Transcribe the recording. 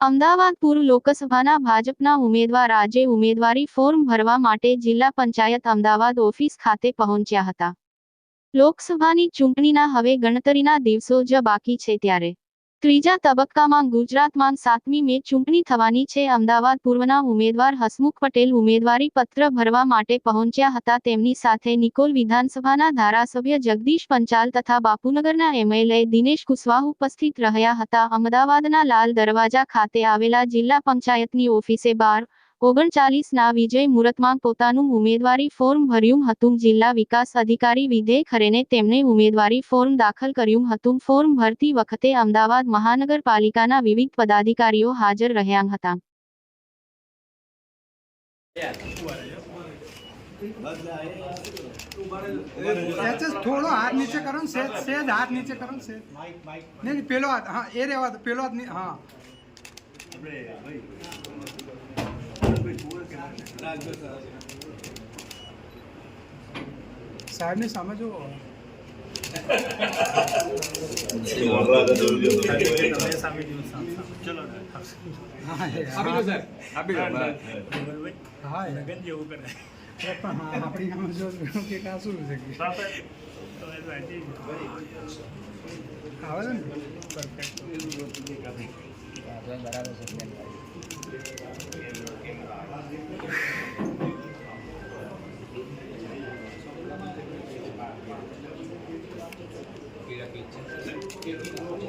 અમદાવાદ પૂર્વ લોકસભાના ભાજપના ઉમેદવાર આજે ઉમેદવારી ફોર્મ ભરવા માટે જિલ્લા પંચાયત અમદાવાદ ઓફિસ ખાતે પહોંચ્યા હતા. લોકસભાની ચૂંટણીના હવે ગણતરીના દિવસો જ બાકી છે ત્યારે. ત્રીજા તબક્કામાં ગુજરાતમાં સાતમી મે ચૂંટણી થવાની છે. અમદાવાદ પૂર્વના ઉમેદવાર હસમુખ પટેલ ઉમેદવારી પત્ર ભરવા માટે પહોંચ્યા હતા. તેમની સાથે નિકોલ વિધાનસભાના ધારાસભ્ય જગદીશ પંચાલ તથા બાપુનગરના એમએલએ દિનેશ કુશવાહ ઉપસ્થિત રહ્યા હતા. અમદાવાદના લાલ દરવાજા ખાતે આવેલા જિલ્લા પંચાયતની ઓફિસે બાર ઓગણચાલીસ ના વિજય મુહૂર્તમાં પોતાનું ઉમેદવારી ફોર્મ ભર્યું હતું. જિલ્લા વિકાસ અધિકારી વિધેય ખરેને તેમણે ઉમેદવારી ફોર્મ દાખલ કર્યું હતું. ફોર્મ ભરતી વખતે અમદાવાદ મહાનગરપાલિકાના વિવિધ પદાધિકારીઓ હાજર રહ્યા હતા. થોડો હાથ નીચે કરો ને સહેજ સહેજ હાથ નીચે કરો નહીં, પેલો હાથ હા એ રહેવા પેલો હાથ હા. સાહેબની સામે જો હા એ, આપી દો સાહેબ આપી દો હા એ. પણ હા, આપણી આમ જો કે આ શું છે કે? આવે છે Beautiful.